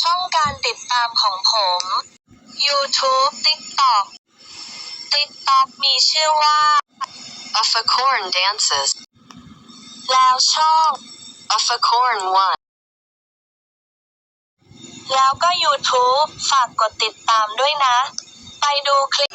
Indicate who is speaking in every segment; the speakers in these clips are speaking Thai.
Speaker 1: ช่องการติดตามของผม YouTube TikTok TikTok มีชื่อว่า
Speaker 2: Of a corn dances.
Speaker 1: แล้วช่อง
Speaker 2: Of a corn one.
Speaker 1: แล้วก็ YouTube ฝากกดติดตามด้วยนะ ไปดูคลิป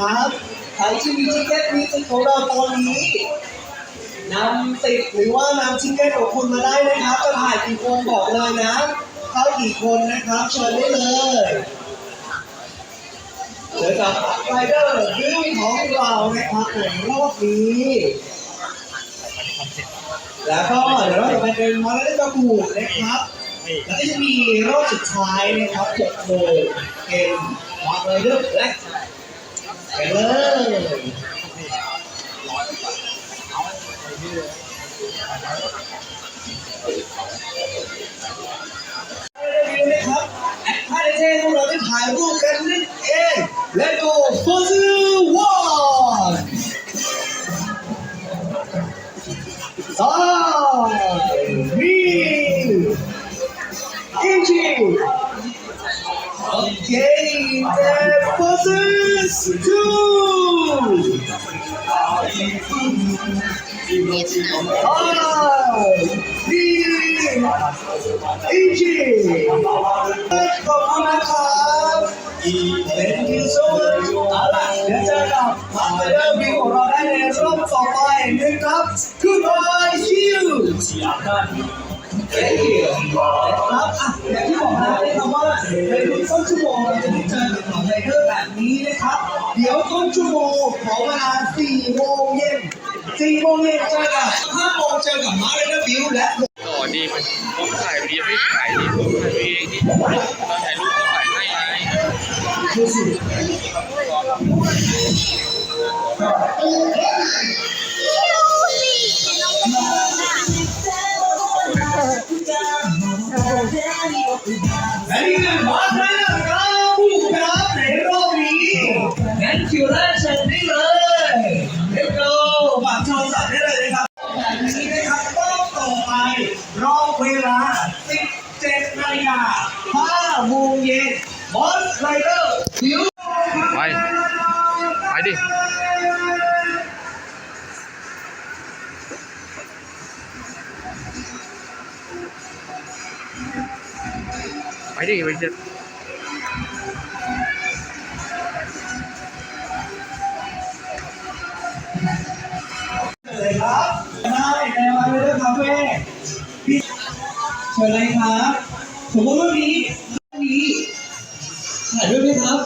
Speaker 3: นะครับใครที่มีทิเก็ตมีติดของเราตอนนี้นำติดหรือว่านำทิเก็ตของคุณมาได้นะครับ จะถ่ายกี่คนบอกเลยนะเข้ากี่คนนะครับเชิญได้เลยเจอกับไรเดอร์บิวของเรานะครับผมรอบนี้แล้วก็เดี๋ยวเราจะไปเป็นมอลเลนกระบูนะครับแล้วก็จะมีรอบสุดท้ายนะครับ6โมงเป็นมาเลเลือกและ เลยนะครับแอพาร์ตี้พวกเราได้ถ่ายรูปกันนิดเองและดูโฟซิ Thank you so much เอาล่ะเดี๋ยวเจอกับมาสเตอร์วิวของเราได้ในรอบต่อไปนะครับ Goodbye see you Thank you ครับอะอย่างที่บอกแล้วนะครับว่าในทุกต้นชั่วโมงเราจะได้เจอกับของไรเดอร์แบบนี้นะครับ เดี๋ยวต้นชั่วโมงขอเวลา4โมงเย็น4โมงเย็นเจอกับ5โมงเจอกับมาร์เรนวิวและ
Speaker 4: ก่อนดีมันผมถ่ายวีดีโอไม่ถ่ายดิผมถ่ายเองดิตอนถ่ายรูป
Speaker 3: ดูสิ ดิไปเจ
Speaker 4: อ
Speaker 3: เลยครับได้ในวันเดอร์คาเฟ่พี่เชิญเลยครับสมมติว่านี้นี้ถ่ายด้วยไหมครับ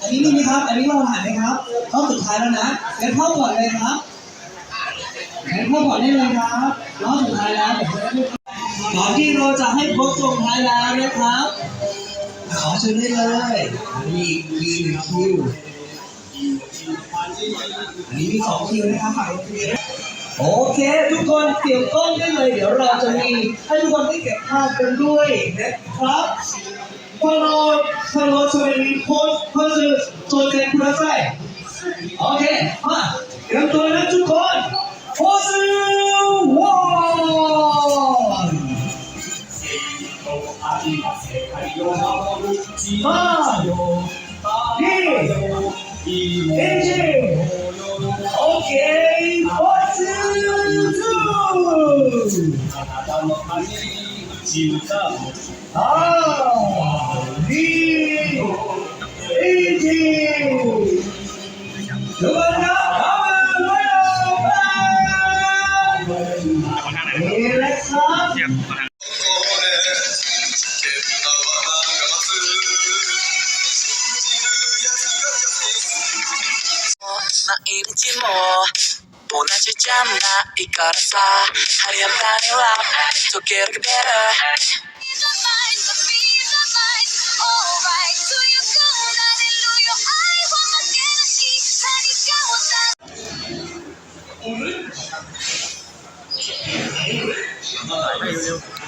Speaker 3: อันนี้มีไหมครับ อันนี้เราถ่ายไหมครับข้าสุดท้ายแล้วนะงั้นเข้าก่อนเลยครับ เชิญได้เลยมีมีหนึ่งคิว อันนี้มีสองคิวนะครับฝั่งโรงเรียนโอเค ทุกคนเตรียมกล้องได้เลย เดี๋ยวเราจะมีให้ทุกคนได้เก็บภาพกันด้วยนะครับพอเราพอเราจะมีโพสโพสโซเซนคุณใส่โอเคมาเตรียมตั ห้าสี่ Engine. Okay, one, two, two. Ah, the engine. Come on now, come on, come on. Hey, let's start.
Speaker 4: เทียบมาทาง
Speaker 5: 気も同じじゃないからさ早めには溶ける
Speaker 6: けど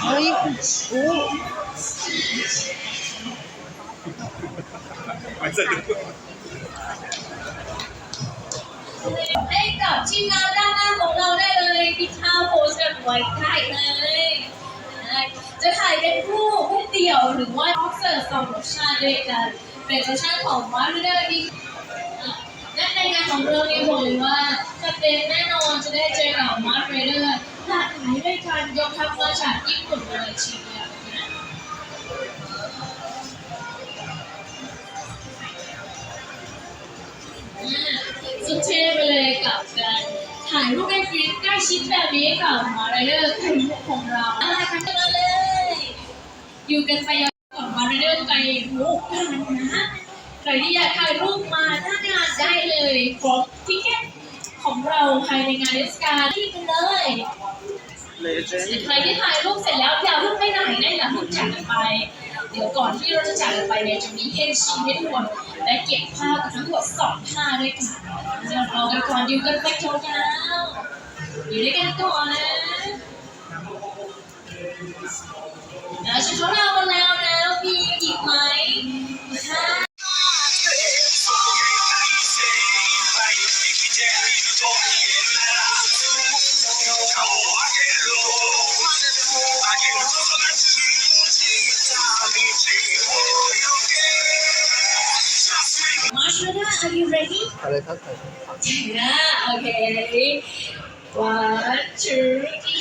Speaker 6: Ay, oh.
Speaker 7: ให้กับทีมงานด้านหน้าของเราได้เลยพิท่าโพสกันไว้ได้เลย จะถ่ายเป็นคู่คู่เดี่ยวหรือว่าออฟเซอร์สองรสชาติด้วยกัน เป็นรสชาติของมาร์เดอร์ดีและในงานของเราเนี่ยบอกเลยว่าจะเป็นแน่นอนจะได้เจอกับมาร์เดอร์หลากหลายด้วยกันยกทัพมาจากญี่ปุ่นเลยทีเดียวนะ สุดเท่ไปเลยกับการถ่ายรูปใกล้ชิดใกล้ชิดแบบนี้กับมาไรเดอร์ไข่มุกของเราอะไรกันมาเลย อยู่กันไปยาวกับมาไรเดอร์ไก่มุกกันนะใครที่อยากถ่ายรูปมาหน้างานได้เลยครบทิเก็ตของเราภายในงานเทศกาลที่กันเลยใครที่ถ่ายรูปเสร็จแล้วอย่าเพิ่งไปไหนนะอย่าเพิ่งจากกันไป เดี๋ยวก่อนที่เราจะจากกันไปเนี่ยจะมีเพ่นชีให้ทุกคน ได้เก็บภาพกันทั้งหมดสองภาพด้วยกันเดี๋ยวรากันก่อนอยู่กันไปยาวๆอยู่ด้วยกันก่อนนะแล้วชุดของเรา ready?
Speaker 6: อะไรครับ
Speaker 7: Yeah, okay. One, two, three,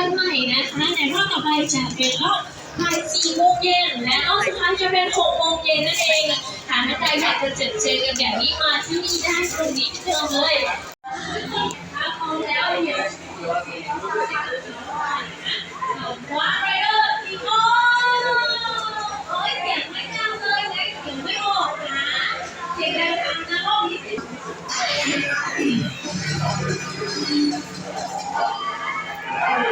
Speaker 7: กันใหม่นะคะในรอบต่อไปจะเป็นรอบบ่ายสี่โมงเย็นและรอบสุดท้ายจะเป็นหกโมงเย็นนั่นเองหากท่านใดอยากจะเจอเจอกันแบบนี้มาที่นี่ได้ตรงนี้ที่เดิมเลยถ้าพร้อมแล้วเดี๋ยวว้าไรเดอร์อีโก้โอ้ยเสียงไม่ดังเลยนะเสียงไม่ออกนะเสียงดังๆนะรอบนี้ ก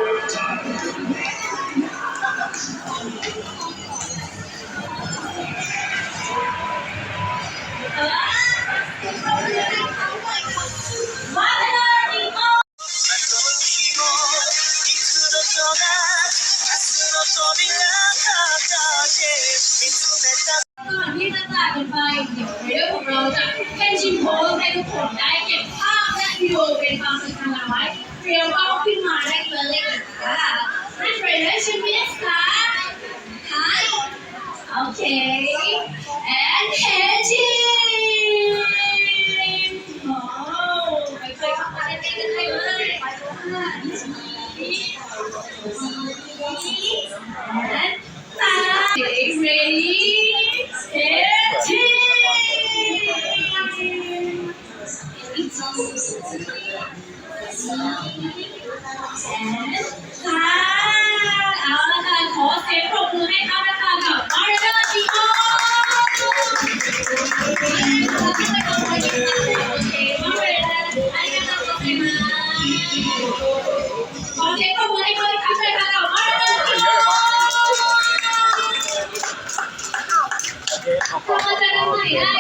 Speaker 7: ่อนที่จะจากกันไปเดี๋ยวเรื่องของเราจะเป็นชิมโพสให้ทุกคนได้เก็บภาพและวิดีโอเป็นความทรงจำเอาไว้เต รียวกล้องขึ้นมาได้เลยค่ะให้เฟรนด์ชิมมิสค่ะค่ะโอเค เจ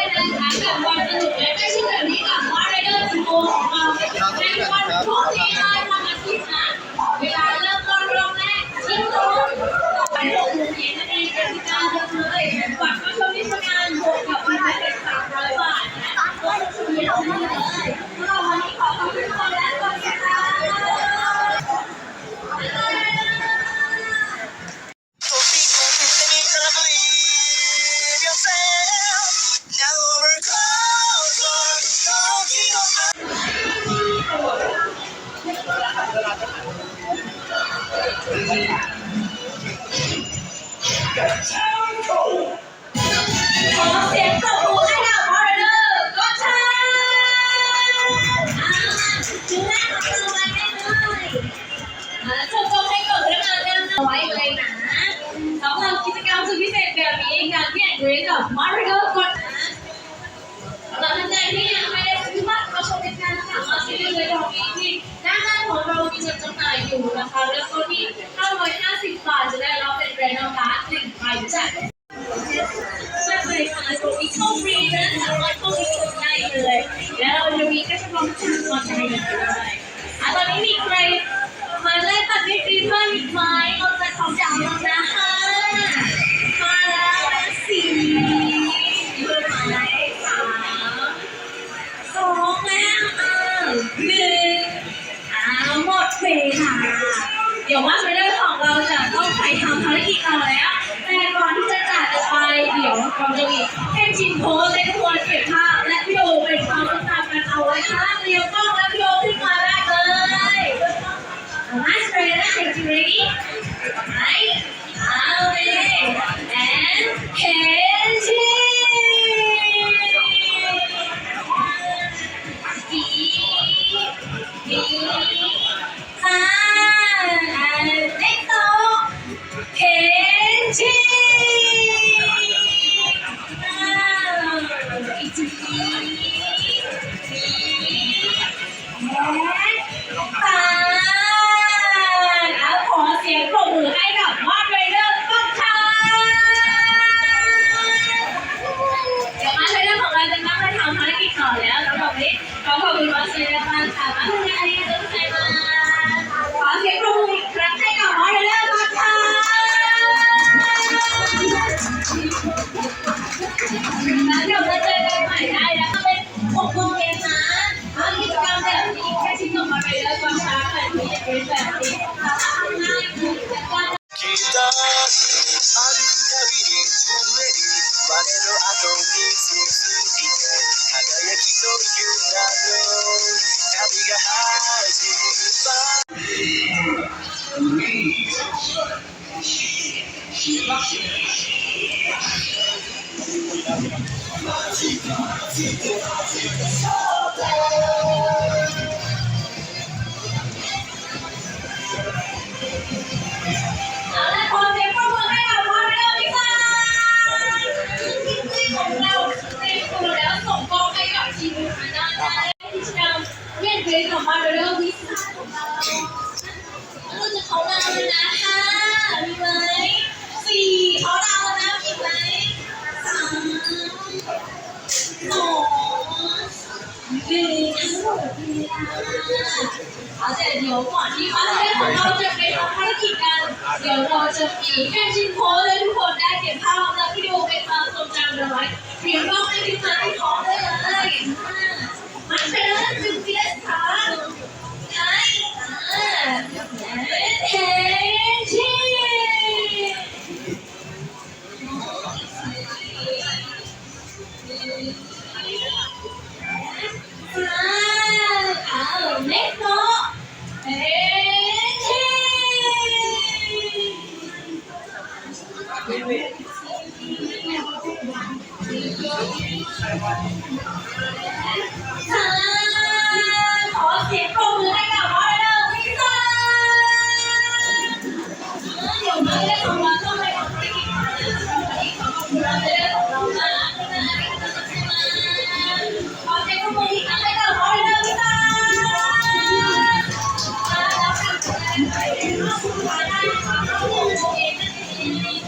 Speaker 7: กรีกับมาริโอก่อนนะสำหรับท่านใดที่ยังไม่ได้ซื้อบัตรเข้าชมรายการสามารถซื้อได้เลยตรงนี้ที่หน้าห้างของเรามีจัดจำหน่ายอยู่นะคะเริ่มต้นที่ 550 บาทจะได้รับเป็นแบรนด์การ์ดหนึ่งใบจากใช่เลยค่ะตรงนี้เข้าฟรีนะสามารถ เดี๋ยวาจะมีให้ชิมโพสให้ทุกคนเก็บภาพและวิดีโอเป็นความทรงจำกันเอาไว้ค่ะเรียวกล้องและวิดีโอขึ้นมาได้เลยมาสเปรย์และเช็คจีรีไปเอาเลย and เคนชิดีดีอ่า and next song
Speaker 5: まる
Speaker 7: เอาแต่เดี๋ยวก่อนที่มาเล่นของเราจะไปทำภารกิจกันเดี๋ยวเราจะมีแค่ชิ้นโพสให้ทุกคนได้เก็บภาพและวิดีโอเป็นความ ขอเสียงปรบมือให้กับวอร์เรอร์วิซ่าเดี๋ยวมาเล่นของเราต้องไปทำภารกิจก่อนนะวันนี้ขอขอบคุณเราเล่นของเรามากขอเสียงปรบมืออีกครั้งให้กับวอเรอร์วิซ่าแล้วกลับมาได้ไปขอบคุณค่ะได้นะคะขอบคุณโอเคนั่นเอง